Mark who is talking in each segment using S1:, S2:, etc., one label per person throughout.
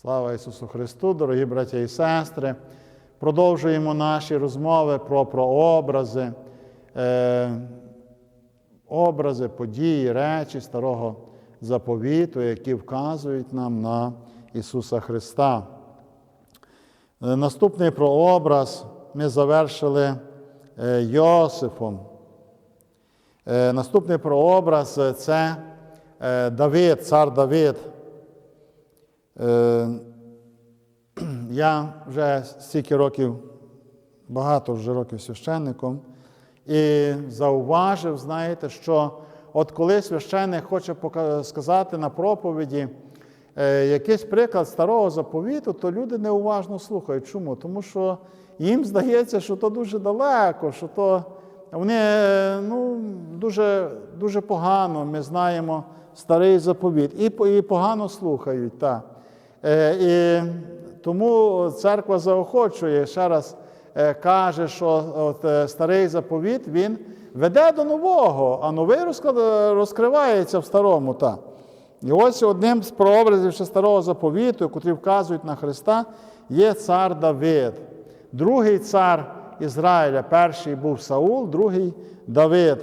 S1: Слава Ісусу Христу, дорогі браття і сестри. Продовжуємо наші розмови про прообрази, е, образи, події, речі старого заповіту, які вказують нам на Ісуса Христа. Е, Наступний прообраз ми завершили е, Йосифом. Е, Наступний прообраз е, це Давид, цар Давид. Е, Я вже стільки років, багато вже років священником, і зауважив, знаєте, що от коли священник хоче сказати на проповіді е, якийсь приклад старого заповіту, то люди неуважно слухають. Чому? Тому що їм здається, що то дуже далеко, що то вони е, ну, дуже, дуже погано, ми знаємо старий заповіт, і, погано слухають. Так. Е, І тому церква заохочує, ще раз е, каже, що от, е, старий заповіт він веде до нового, а новий розкривається в старому. Так. І ось одним з прообразів ще старого заповіту, котрі вказують на Христа, є цар Давид. Другий цар Ізраїля, перший був Саул, другий Давид.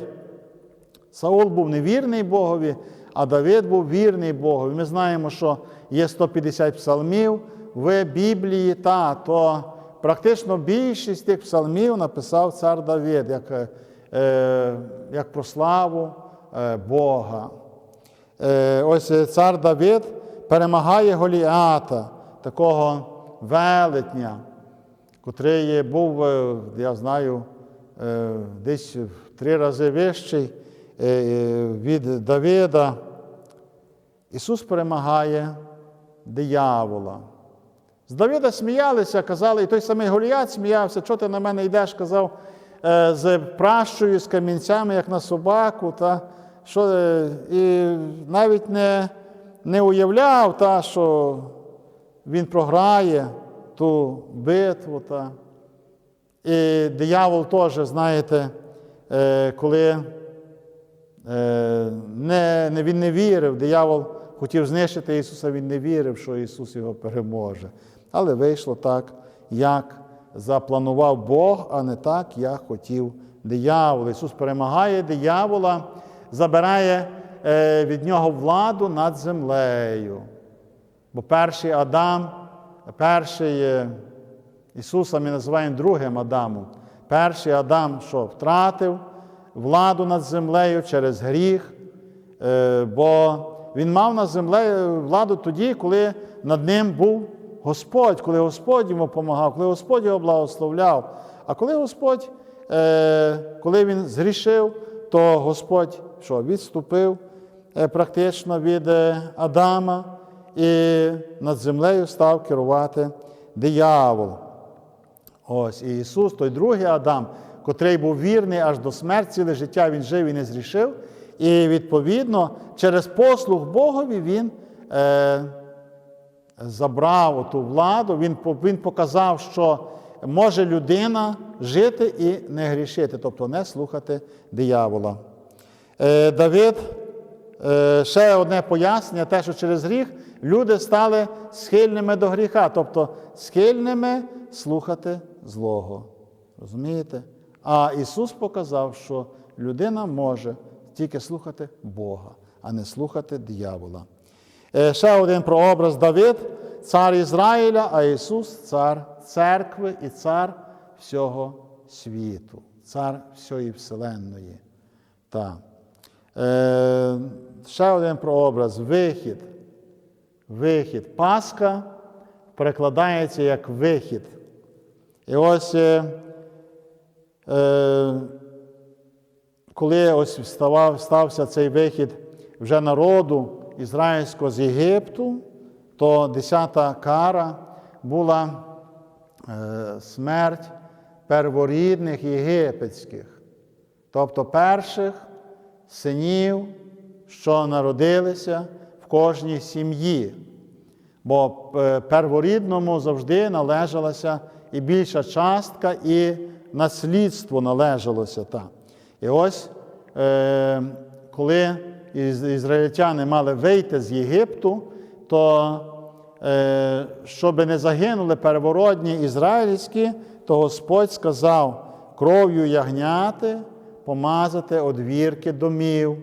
S1: Саул був невірний Богові, а Давид був вірний Богові. Ми знаємо, що є 150 псалмів в Біблії, та, то практично більшість тих псалмів написав цар Давид, як, е, як про славу е, Бога. Е, ось е, цар Давид перемагає Голіата, такого велетня, котрий був, е, я знаю, е, десь в три рази вищий від Давида. Ісус перемагає диявола. З Давида сміялися, казали, і той самий Голіат сміявся, що ти на мене йдеш, казав, е, з пращою, з камінцями, як на собаку. Та, що, е, і навіть не, не уявляв, та, що він програє ту битву. Та. І диявол теж, знаєте, е, коли е, не, не, він не вірив, диявол хотів знищити Ісуса, він не вірив, що Ісус його переможе. Але вийшло так, як запланував Бог, а не так, як хотів диявол. Ісус перемагає диявола, забирає е, від нього владу над землею. Бо перший Адам, перший е, Ісуса ми називаємо другим Адамом. Перший Адам, що втратив владу над землею через гріх, е, бо він мав над землею владу тоді, коли над ним був Господь, коли Господь йому допомагав, коли Господь його благословляв. А коли Господь, е, коли він згрішив, то Господь що, відступив е, практично від Адама і над землею став керувати диявол. Ось і Ісус, той другий Адам, котрий був вірний аж до смерті, ціле життя він жив і не зрішив. І відповідно через послуг Богові він е, забрав ту владу, він, він показав, що може людина жити і не грішити, тобто не слухати диявола. Е, Давид, е, ще одне пояснення, те, що через гріх люди стали схильними до гріха, тобто схильними слухати злого. Розумієте? А Ісус показав, що людина може тільки слухати Бога, а не слухати диявола. Е, Ще один прообраз Давид, цар Ізраїля, а Ісус цар церкви і цар всього світу, цар всієї вселенної. Так. Е, ще один прообраз вихід. Вихід. Пасха перекладається як вихід. І ось, е, коли ось вставав, стався цей вихід вже народу ізраїльського з Єгипту, то десята кара була е, смерть перворідних єгипетських, тобто перших синів, що народилися в кожній сім'ї. Бо е, перворідному завжди належалася і більша частка, і наслідство належалося. Так. І ось, е, коли із- ізраїльтяни мали вийти з Єгипту, то е, щоб не загинули первородні ізраїльські, то Господь сказав кров'ю ягняти помазати одвірки домів.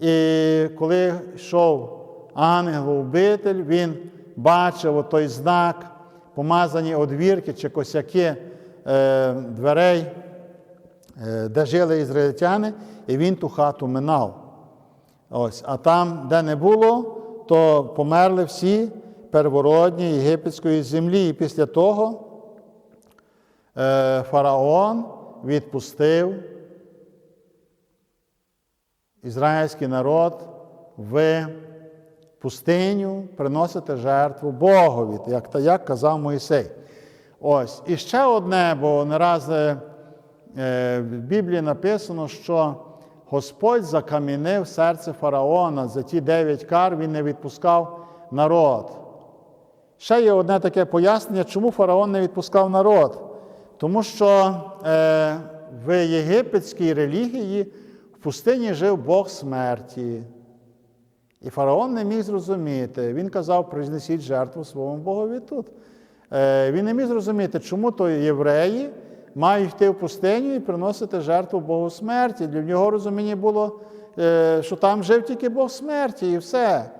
S1: І коли йшов ангел-убитель, він бачив той знак, помазані одвірки чи косяки дверей, е, де жили ізраїльтяни, і він ту хату минав. Ось, А там, де не було, то померли всі первородні єгипетської землі. І після того е, фараон відпустив ізраїльський народ в пустиню приносити жертву Богові, як, як казав Моїсей. Ось. І ще одне, бо не раз е, в Біблії написано, що Господь закам'янив серце фараона за ті дев'ять кар, він не відпускав народ. Ще є одне таке пояснення, чому фараон не відпускав народ. Тому що е, в єгипетській релігії в пустині жив Бог смерті. І фараон не міг зрозуміти. Він казав, принесіть жертву своєму Богові тут. Е, він не міг зрозуміти, чому то євреї мають йти в пустиню і приносити жертву Богу смерті. Для нього розуміння було, е, що там жив тільки Бог смерті і все.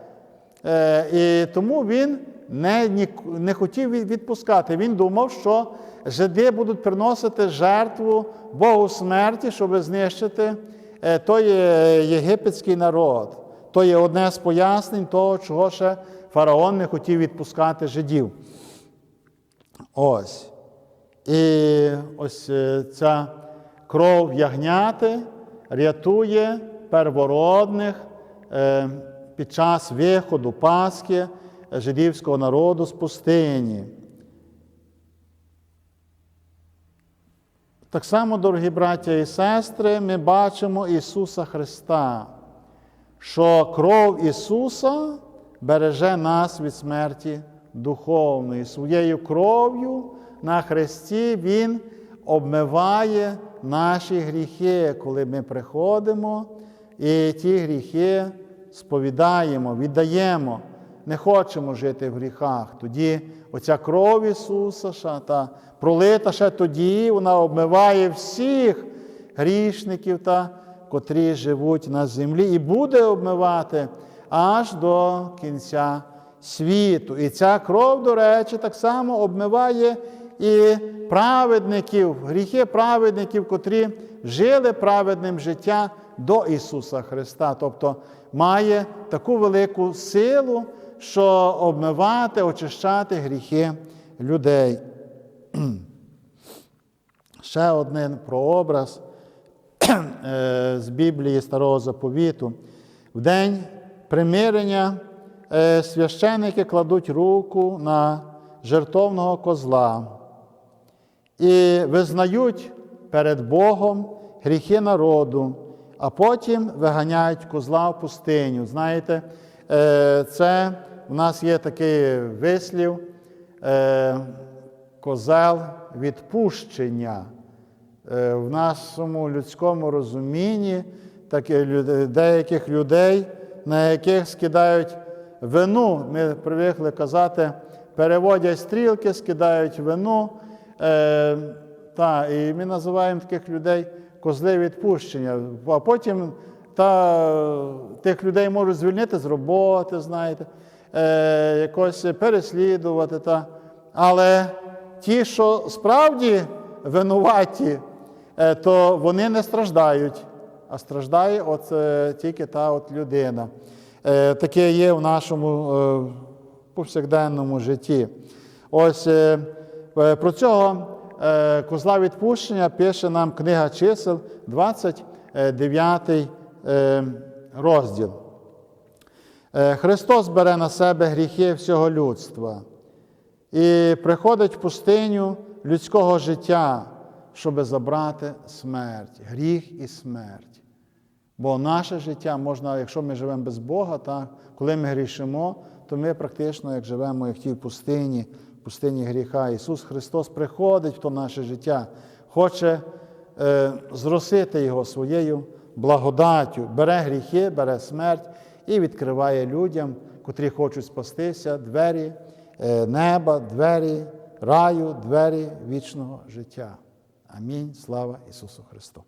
S1: Е, і тому він не, не хотів відпускати. Він думав, що жиди будуть приносити жертву Богу смерті, щоб знищити той єгипетський народ. То є одне з пояснень того, чого ще фараон не хотів відпускати жидів. Ось. І ось е, ця кров ягняти рятує первородних е, під час виходу Пасхи жидівського народу з пустині. Так само, дорогі браття і сестри, ми бачимо Ісуса Христа, що кров Ісуса береже нас від смерті духовної. Своєю кров'ю на Христі Він обмиває наші гріхи, коли ми приходимо і ті гріхи сповідаємо, віддаємо. Не хочемо жити в гріхах. Тоді оця кров Ісуса, та пролита ще тоді, вона обмиває всіх грішників, та, котрі живуть на землі, і буде обмивати аж до кінця світу. І ця кров, до речі, так само обмиває і праведників, гріхи праведників, котрі жили праведним життям до Ісуса Христа. Тобто має таку велику силу, що обмивати, очищати гріхи людей. Ще один прообраз е, з Біблії Старого Заповіту. В день примирення е, священники кладуть руку на жертовного козла і визнають перед Богом гріхи народу, а потім виганяють козла в пустиню. Знаєте, е, це в нас є такий вислів е, козел відпущення. В нашому людському розумінні деяких людей, на яких скидають вину, ми привикли казати, переводять стрілки, скидають вину. Е, та, і ми називаємо таких людей козли відпущення. А потім та, тих людей можуть звільнити з роботи, знаєте, е, якось переслідувати. Та. Але ті, що справді винуваті, е, то вони не страждають, а страждає от, е, тільки та от людина. Е, Таке є в нашому е, повсякденному житті. Ось е, про цього козла відпущення пише нам книга чисел, 29 е, розділ. Христос бере на себе гріхи всього людства і приходить в пустиню людського життя, щоб забрати смерть, гріх і смерть. Бо наше життя можна, якщо ми живемо без Бога, так, коли ми грішимо, то ми практично як живемо як в пустині, в пустині гріха. Ісус Христос приходить в то наше життя, хоче е, зросити Його своєю благодаттю, бере гріхи, бере смерть і відкриває людям, котрі хочуть спастися, двері е, неба, двері раю, двері вічного життя. Амінь. Слава Ісусу Христу.